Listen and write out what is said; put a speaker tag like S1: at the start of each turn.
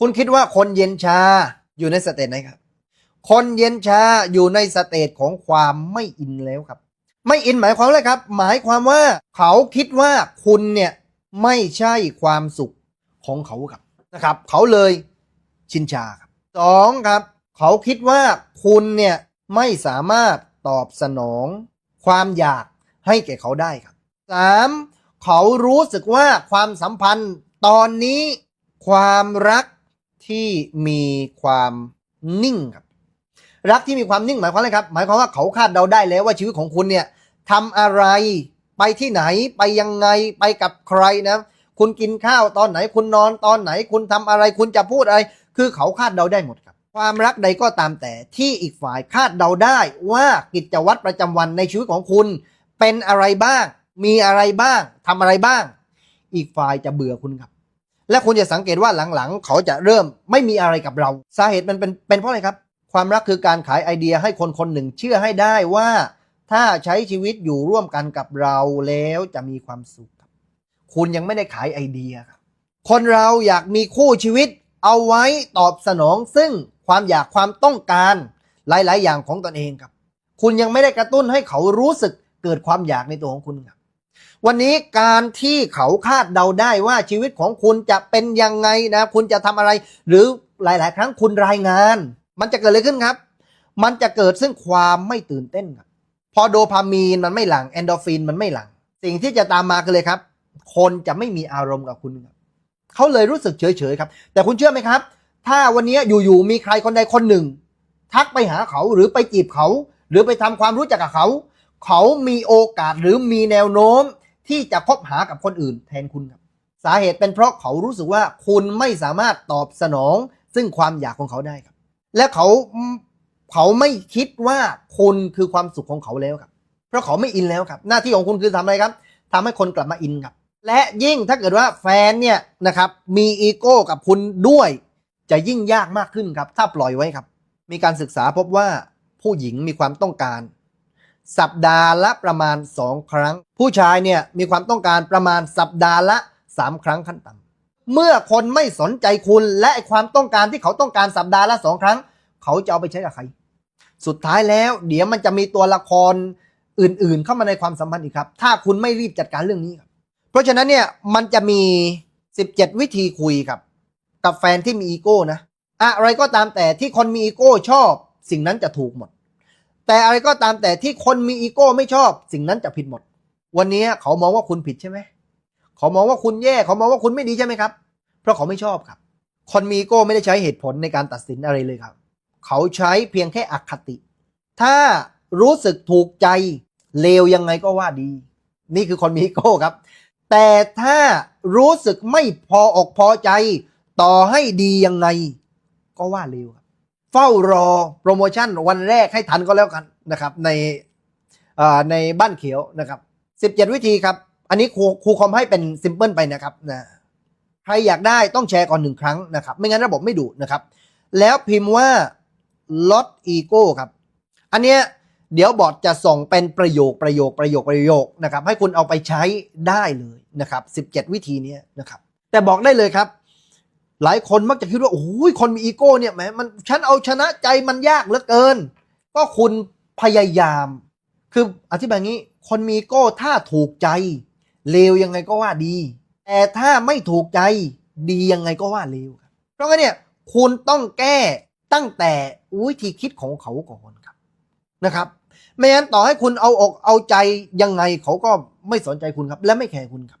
S1: คุณคิดว่าคนเย็นชาอยู่ในสเตจไหนครับ คนเย็นชาอยู่ในสเตจของความไม่อินแล้วครับ ไม่อินหมายความอะไรครับ หมายความว่าเขาคิดว่าคุณเนี่ยไม่ใช่ความสุขของเขาครับนะครับ เขาเลยชินชาครับสองครับ เขาคิดว่าคุณเนี่ยไม่สามารถตอบสนองความอยากให้แก่เขาได้ครับสามเขารู้สึกว่าความสัมพันธ์ตอนนี้ความรัก ที่มีความนิ่งครับ รักที่มีความนิ่งหมายความอะไรครับ หมายความว่าเขาคาดเดาได้แล้วว่าชีวิตของคุณเนี่ยทำอะไรไปที่ไหนไปยังไงไปกับใครนะ คุณกินข้าวตอนไหนคุณนอนตอนไหนคุณทำอะไร คุณจะพูดอะไร คือเขาคาดเดาได้หมดครับ ความรักใดก็ตามแต่ที่อีกฝ่ายคาดเดาได้ว่ากิจวัตรประจำวันในชีวิตของคุณ เป็นอะไรบ้าง มีอะไรบ้างทำอะไรบ้าง อีกฝ่ายจะเบื่อคุณครับ และคุณจะสังเกตว่าหลังๆ เขาจะเริ่มไม่มีอะไรกับเรา สาเหตุมันเป็นเป็นเพราะอะไรครับ ความรักคือการขายไอเดียให้คนคนหนึ่งเชื่อให้ได้ว่า ถ้าใช้ชีวิตอยู่ร่วมกันกับเราแล้วจะมีความสุขครับ คุณยังไม่ได้ขายไอเดียครับ คนเราอยากมีคู่ชีวิต เอาไว้ตอบสนอง ซึ่งความอยากความต้องการหลายๆ อย่างของตนเองครับ คุณยังไม่ได้กระตุ้นให้เขารู้สึกเกิดความอยากในตัวของคุณครับ วันนี้การที่เขาคาดเดาได้ว่าชีวิตของคุณจะเป็นยังไงนะ คุณจะทำอะไร หรือหลาย ๆ ครั้งคุณรายงาน มันจะเกิดอะไรขึ้นครับ มันจะเกิดซึ่งความไม่ตื่นเต้นครับพอโดพามีนมันไม่หลังแอนโดฟินมันไม่หลัง สิ่งที่จะตามมาคือเลยครับ คนจะไม่มีอารมณ์กับคุณครับเขาเลยรู้สึกเฉย ๆ ครับ แต่คุณเชื่อไหมครับ ถ้าวันนี้อยู่ๆมีใครคนใดคนหนึ่ง ทักไปหาเขาหรือไปจีบเขา หรือไปทำความรู้จักกับเขา เขามีโอกาสหรือมีแนวโน้มที่จะคบหากับคนอื่นแทนคุณครับ สาเหตุเป็นเพราะเขารู้สึกว่าคุณไม่สามารถตอบสนอง ซึ่งความอยากของเขาได้ครับ และเขาเขาไม่คิดว่าคุณคือความสุขของเขาแล้วครับ เพราะเขาไม่อินแล้วครับ หน้าที่ของคุณคือทำอะไรครับทำให้คนกลับมาอินครับ และยิ่งถ้าเกิดว่าแฟนเนี่ยนะครับมีอีโก้กับคุณด้วย จะยิ่งยากมากขึ้นครับ ถ้าปล่อยไว้ครับ มีการศึกษาพบว่าผู้หญิงมีความต้องการ สัปดาห์ละประมาณ 2 ครั้ง ผู้ชายเนี่ยมีความต้องการประมาณสัปดาห์ละ 3 ครั้งขั้นต่ำเมื่อคนไม่สนใจคุณและความต้องการที่เขาต้องการสัปดาห์ละสองครั้ง เขาจะเอาไปใช้กับใคร สุดท้ายแล้ว เดี๋ยวมันจะมีตัวละครอื่นๆ เข้ามาในความสัมพันธ์อีกครับ ถ้าคุณไม่รีบจัดการเรื่องนี้ครับ เพราะฉะนั้นเนี่ยมันจะมี 17 วิธีคุยครับ กับแฟนที่มีอีโก้นะ อะไรก็ตามแต่ที่คนมีอีโก้ชอบ สิ่งนั้นจะถูกหมด แต่อะไรก็ตามแต่ที่คนมีอีโก้ไม่ชอบ สิ่งนั้นจะผิดหมด วันนี้เขามองว่าคุณผิดใช่ไหมเขามองว่าคุณแย่เขามองว่าคุณไม่ดีใช่ไหมครับ เพราะเขาไม่ชอบครับ คนมีอีโก้ไม่ได้ใช้เหตุผลในการตัดสินอะไรเลยครับ เขาใช้เพียงแค่อคติ ถ้ารู้สึกถูกใจเลวยังไงก็ว่าดี นี่คือคนมีอีโก้ครับ แต่ถ้ารู้สึกไม่พออกพอใจ ต่อให้ดียังไง ก็ว่าเลวครับ เฝ้ารอโปรโมชั่นวันแรกให้ทันก็แล้วกันนะครับ ในในบ้านเขียวนะครับ 17 วิธีครับ อันนี้ครูครูคอมให้เป็นซิมเพิลไปนะครับนะใครอยากได้ต้องแชร์ก่อนหนึ่งครั้งนะครับ ไม่งั้นระบบไม่ดูนะครับ แล้วพิมพ์ว่าลดอีโก้ครับ อันเนี้ยเดี๋ยวบอร์ดจะส่งเป็นประโยคประโยคประโยคประโยคนะครับ ให้คุณเอาไปใช้ได้เลยนะครับ 17 วิธีนี้นะครับ แต่บอกได้เลยครับ หลายคนมักจะคิดว่าโอ้ยคนมีอีโก้เนี่ยแหมมันฉันเอาชนะใจมันยากเหลือเกิน ก็คุณพยายาม คืออธิบายงี้ คนมีอีโก้ถ้าถูกใจเลวยังไงก็ว่าดี แต่ถ้าไม่ถูกใจดียังไงก็ว่าเลวครับเพราะงั้นเนี่ยคุณต้องแก้ตั้งแต่วิธีคิดของเขาก่อนครับนะครับไม่งั้นต่อให้คุณเอาอกเอาใจยังไงเขาก็ไม่สนใจคุณครับ และไม่แคร์คุณครับ